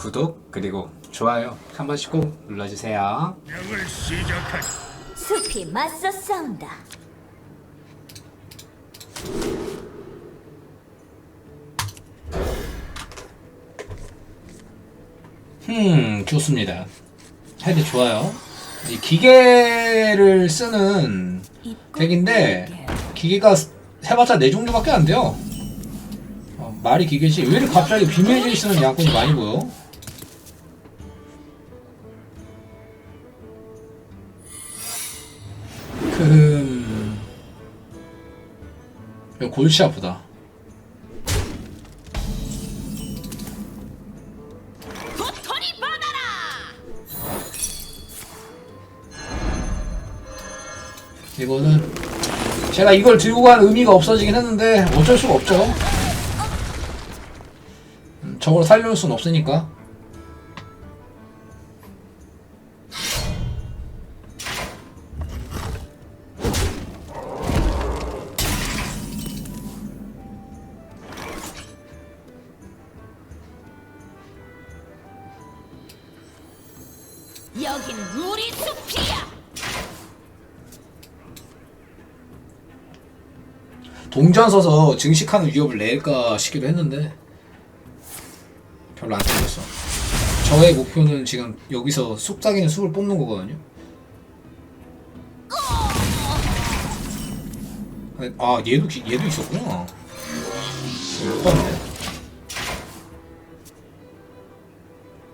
구독 그리고 좋아요 한 번씩 꼭 눌러주세요. 명을 시작하지. 숲이 맞서 싸운다. 음 좋습니다. 헤드 좋아요. 이 기계를 쓰는 덱인데 기계가 해봤자 네 종류밖에 안 돼요. 어, 말이 기계지 왜 이렇게 갑자기 비밀주의 쓰는 양꾼이 많이 보여? 그 이거 골치 아프다. 이거는 제가 이걸 들고 간 의미가 없어지긴 했는데 어쩔 수가 없죠. 음, 저걸 살려올 순 없으니까. 우리 숲이야. 동전 서서 증식하는 위협을 낼까 싶기도 했는데 별로 안 땡겼어. 저의 목표는 지금 여기서 쑥삭이는 숲을 뽑는 거거든요. 아 얘도 기- 얘도 있었구나. 못 봤네.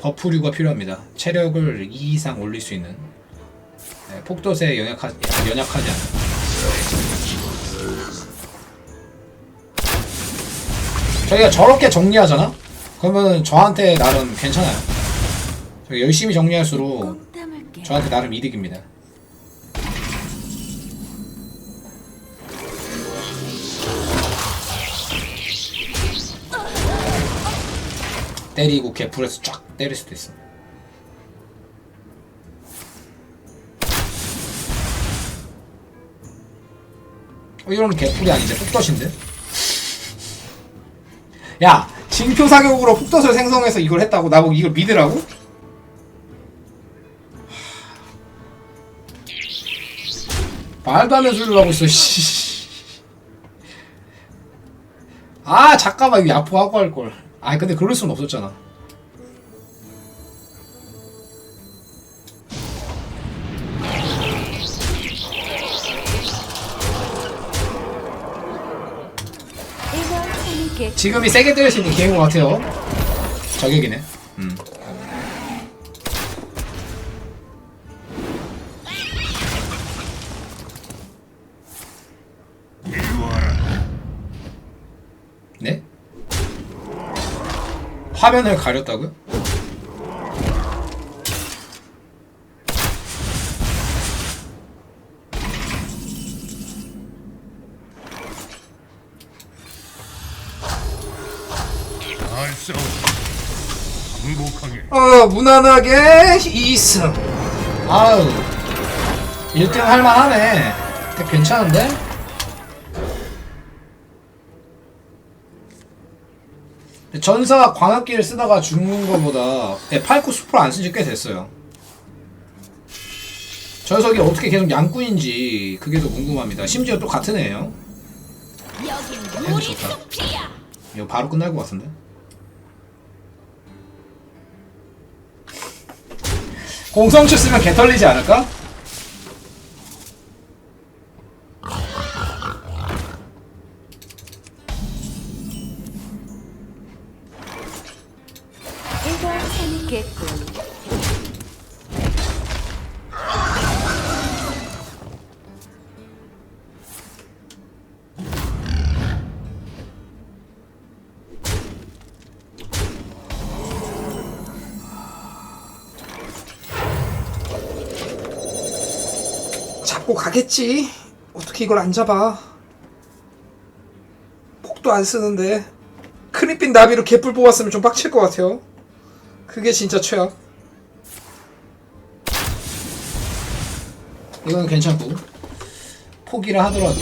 버프류가 필요합니다. 체력을 2 이상 올릴 수 있는 네, 폭도에 연약하, 연약하지 않은 저희가 저렇게 정리하잖아? 그러면 저한테 나름 괜찮아요. 저희 열심히 정리할수록. 저한테 나름 이득입니다. 때리고 개풀에서 쫙 때릴 수도 있어. 어, 이러면 개풀이 아니지 푹덧인데? 야 징표 사격으로 푹덧을 생성해서 이걸 했다고 나보고 이걸 믿으라고? 말도 안 되는 소리를 하고 있어, 씨. 아, 잠깐만, 이거 야포하고 할 걸. 아, 근데 그럴 수는 없었잖아. 지금이 세게 때릴 수 있는 기회인 것 같아요. 저격이네. 화면을 가렸다고요? 잘 싸워. 행복하게. 어, 무난하게 2승. 아우. 1등 할만하네. 괜찮은데? 전사 광학기를 쓰다가 죽는 것보다 네, 팔코 수프를 안 쓴 지 꽤 됐어요. 저 녀석이 어떻게 계속 양꾼인지 그게 더 궁금합니다. 심지어 또 같은 애예요. 여긴 우리 좋다. 이거 바로 끝날 것 같은데? 공성추 쓰면 개 털리지 않을까? 재밌겠군. 잡고 가겠지. 어떻게 이걸 안 잡아? 폭도 안 쓰는데 크리핀 나비로 개뿔 뽑았으면 좀 빡칠 것 같아요. 그게 진짜 최악. 이건 괜찮고 포기를 하더라도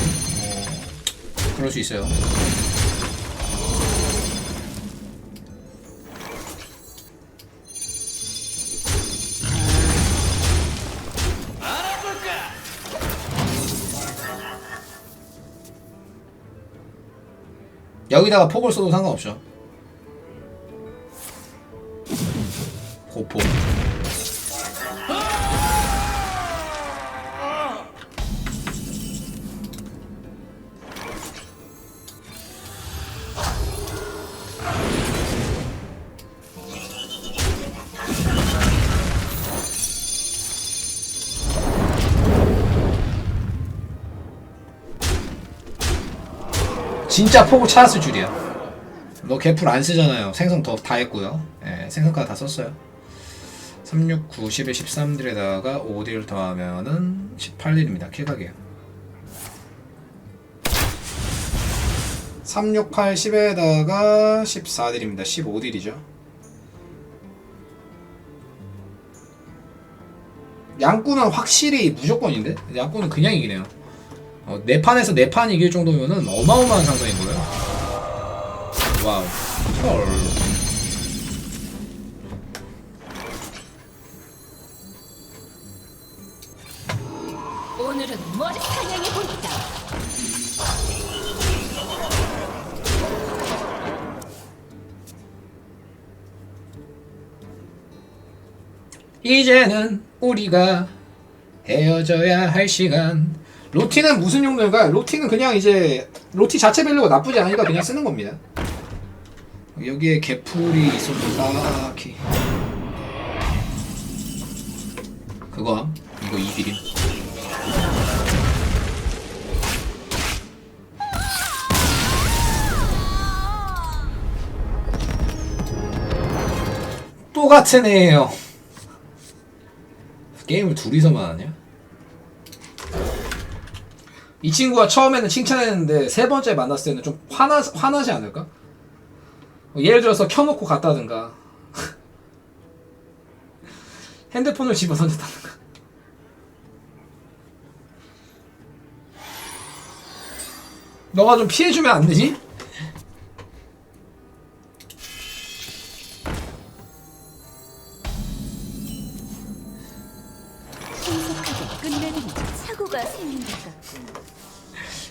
그럴 수 있어요. 여기다가 폭을 써도 상관없죠. 고폭. 진짜 폭을 찾았을 줄이야. 너 개풀 안 쓰잖아요. 생성 더다 했고요. 예, 생성까지 다 썼어요. 3, 6, 9, 11, 13딜에다가 5딜 더하면은 18딜입니다. 킬각이에요. 3, 6, 8, 10에다가 14딜입니다. 15딜이죠. 양꾼은 확실히 무조건인데? 양꾼은 그냥 이기네요. 어, 네 판에서 네판 이길 정도면은 어마어마한 상성인 거예요. 와우. 헐. 오늘은 머리 사냥해 보겠다. 이제는 우리가 헤어져야 할 시간. 로티는 무슨 용도인가요? 로티는 그냥 이제 로티 자체 밸류가 나쁘지 않으니까 그냥 쓰는 겁니다. 여기에 개풀이 있어도 딱히 그거 이거 이비림. 또 같은 애예요. 게임을 둘이서만 하냐? 이 친구가 처음에는 칭찬했는데 세 번째 만났을 때는 좀 화나, 화나지 않을까? 뭐 예를 들어서 켜놓고 갔다든가 핸드폰을 집어 던졌다든가 너가 좀 피해주면 안 되지?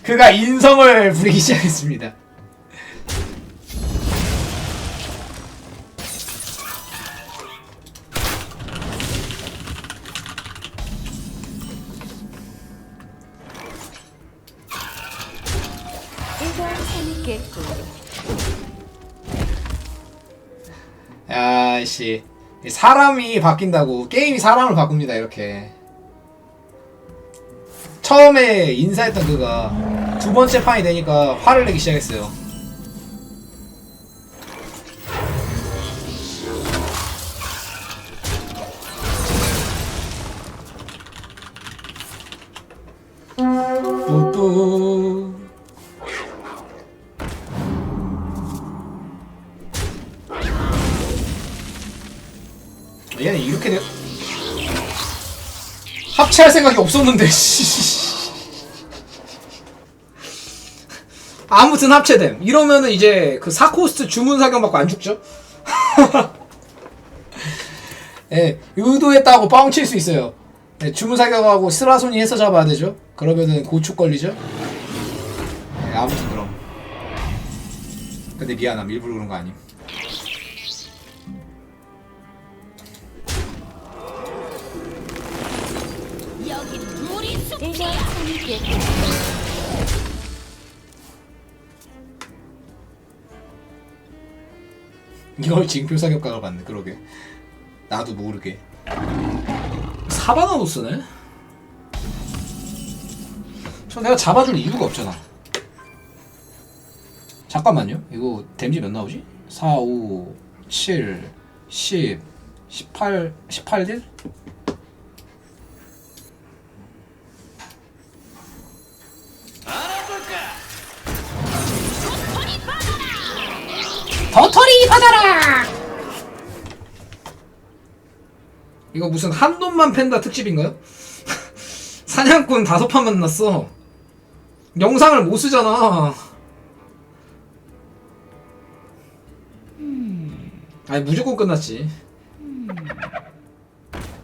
그가 인성을 부리기 시작했습니다. 씨. 사람이 바뀐다고 게임이 사람을 바꿉니다 이렇게. 처음에 인사했던 그가 두 번째 판이 되니까 화를 내기 시작했어요. 뿌뿌 합체할 생각이 없었는데. 씨. 아무튼 합체됨. 이러면은 이제 그 사코스트 주문 사격 받고 안 죽죠? 예 의도했다고 뻥칠 수 있어요. 예, 주문 사격하고 스라손이 해서 잡아야 되죠? 그러면은 고축 걸리죠? 예, 아무튼 그럼. 근데 미안함. 일부러 그런 거 아님 이걸 징표 사격각을 받네 그러게 나도 모르게 사바나도 쓰네? 저 내가 잡아줄 이유가 없잖아 잠깐만요 이거 댐지 몇 나오지? 4, 5, 7, 10, 18, 18딜? 받아라! 이거 무슨 한 놈만 팬다 특집인가요? 사냥꾼 다섯 판 만났어. 영상을 못 쓰잖아. 아니 무조건 끝났지.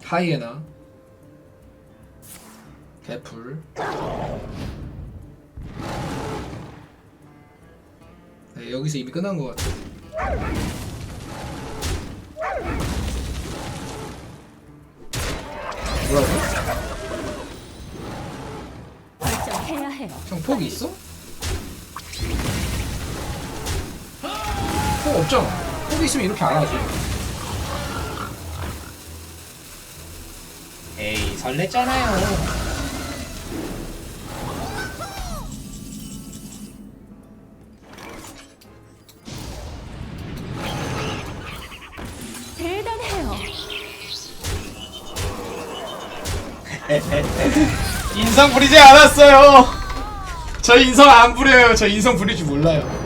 하이에나. 개풀. 네, 여기서 이미 끝난 것 같아요. 뭐라고? 결정해야 해요. 형 폭이 있어? 폭 없잖아. 폭이 있으면 이렇게 안 하지. 에이 설렜잖아요. 인성 부리지 않았어요. 저 인성 안 부려요. 저 인성 부릴 줄 몰라요.